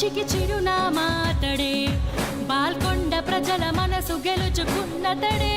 మంచికి చిరునామాతడే బాల్కొండ ప్రజల మనసు గెలుచుకున్నతడే.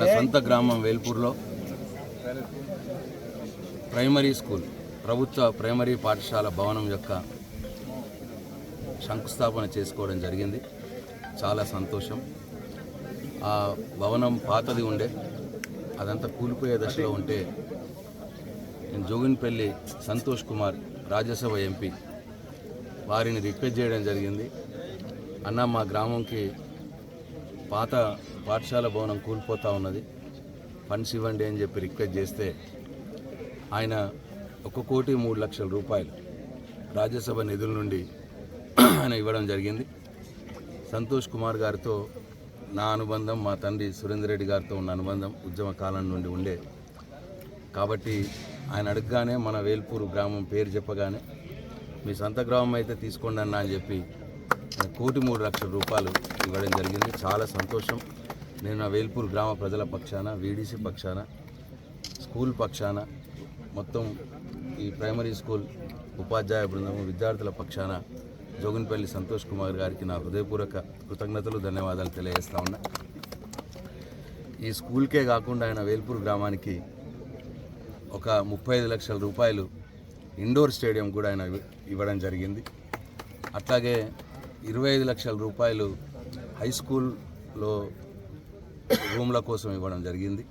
నా సొంత గ్రామం వేల్పూర్లో. ప్రైమరీ స్కూల్ ప్రభుత్వ ప్రైమరీ పాఠశాల భవనం యొక్క శంకుస్థాపన చేసుకోవడం జరిగింది. చాలా సంతోషం. ఆ భవనం పాతది ఉండే అదంతా కూలిపోయే దశలో ఉంటే నేను జోగిన్పల్లి సంతోష్ కుమార్ రాజ్యసభ ఎంపీ వారిని రిక్వెస్ట్ చేయడం జరిగింది. అన్న మా గ్రామంకి పాత పాఠశాల భవనం కూలిపోతూ ఉన్నది. ఫండ్స్ ఇవ్వండి అని చెప్పి రిక్వెస్ట్ చేస్తే ఆయన ఒక కోటి మూడు లక్షల రూపాయలు రాజ్యసభ నిధుల నుండి ఆయన ఇవ్వడం జరిగింది. సంతోష్ కుమార్ గారితో నా అనుబంధం మా తండ్రి సురేందర్ రెడ్డి గారితో ఉన్న అనుబంధం ఉద్యమ కాలం నుండి ఉండే. కాబట్టి ఆయన అడగగానే మన వేల్పూరు గ్రామం పేరు చెప్పగానే మీ సొంత గ్రామం అయితే తీసుకోండి అన్న అని చెప్పి కోటి మూడు లక్షల రూపాయలు ఇవ్వడం జరిగింది. చాలా సంతోషం. నేను నా వేల్పూరు గ్రామ ప్రజల పక్షాన వీడీసీ పక్షాన స్కూల్ పక్షాన మొత్తం ఈ ప్రైమరీ స్కూల్ ఉపాధ్యాయ బృందం విద్యార్థుల పక్షాన జోగిన్పల్లి సంతోష్ కుమార్ గారికి నా హృదయపూర్వక కృతజ్ఞతలు ధన్యవాదాలు తెలియజేస్తా ఉన్నా. ఈ స్కూల్కే కాకుండా ఆయన వేల్పూర్ గ్రామానికి ఒక ముప్పై ఐదు లక్షల రూపాయలు ఇండోర్ స్టేడియం కూడా ఆయన ఇవ్వడం జరిగింది. అట్లాగే ఇరవై ఐదు లక్షల రూపాయలు హై స్కూల్లో రూమ్ల కోసం ఇవ్వడం జరిగింది.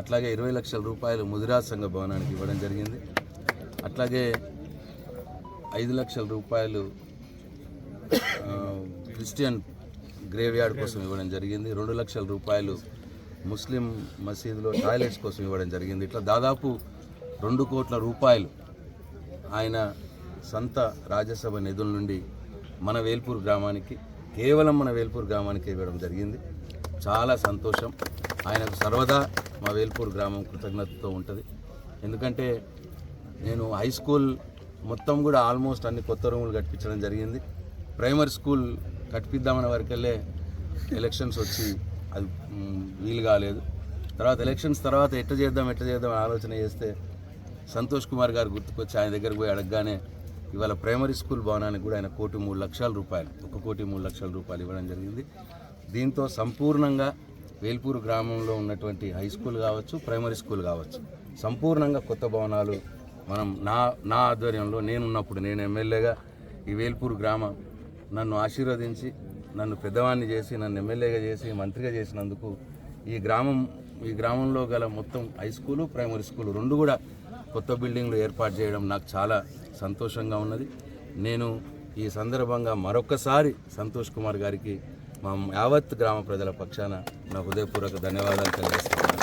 అట్లాగే ఇరవై లక్షల రూపాయలు ముదిరాజ్ సంఘ భవనానికి ఇవ్వడం జరిగింది. అట్లాగే ఐదు లక్షల రూపాయలు క్రిస్టియన్ గ్రేవ్యార్డ్ కోసం ఇవ్వడం జరిగింది. రెండు లక్షల రూపాయలు ముస్లిం మసీదులో టాయిలెట్స్ కోసం ఇవ్వడం జరిగింది. ఇట్లా దాదాపు రెండు కోట్ల రూపాయలు ఆయన సొంత రాజ్యసభ నిధుల నుండి మన వేల్పూర్ గ్రామానికి కేవలం మన వేల్పూర్ గ్రామానికి ఇవ్వడం జరిగింది. చాలా సంతోషం. ఆయనకు సర్వదా మా వేల్పూర్ గ్రామం కృతజ్ఞతతో ఉంటుంది. ఎందుకంటే నేను హై స్కూల్ మొత్తం కూడా ఆల్మోస్ట్ అన్ని కొత్త రూములు కట్టించడం జరిగింది. ప్రైమరీ స్కూల్ కట్టిద్దామనే వరకెళ్ళే ఎలక్షన్స్ వచ్చి అది వీలు కాలేదు. తర్వాత ఎలక్షన్స్ తర్వాత ఎట్ట చేద్దాం ఎట్ట చేద్దాం ఆలోచన చేస్తే సంతోష్ కుమార్ గారు గుర్తుకొచ్చి ఆయన దగ్గరికి పోయి అడగగానే ఇవాళ ప్రైమరీ స్కూల్ భవనానికి కూడా ఆయన కోటి మూడు లక్షల రూపాయలు ఒక కోటి మూడు లక్షల రూపాయలు ఇవ్వడం జరిగింది. దీంతో సంపూర్ణంగా వేల్పూరు గ్రామంలో ఉన్నటువంటి హై స్కూల్ కావచ్చు ప్రైమరీ స్కూల్ కావచ్చు సంపూర్ణంగా కొత్త భవనాలు మనం నా నా ఆధ్వర్యంలో నేనున్నప్పుడు నేను ఎమ్మెల్యేగా ఈ వేల్పూరు గ్రామం నన్ను ఆశీర్వదించి నన్ను పెద్దవాడిని చేసి నన్ను ఎమ్మెల్యేగా చేసి మంత్రిగా చేసినందుకు ఈ గ్రామం ఈ గ్రామంలో గల మొత్తం హై స్కూలు ప్రైమరీ స్కూలు రెండు కూడా కొత్త బిల్డింగ్లు ఏర్పాటు చేయడం నాకు చాలా సంతోషంగా ఉన్నది. నేను ఈ సందర్భంగా మరొకసారి సంతోష్ కుమార్ గారికి మా యావత్ గ్రామ ప్రజల పక్షాన నా హృదయపూర్వక ధన్యవాదాలు తెలియజేస్తున్నాను.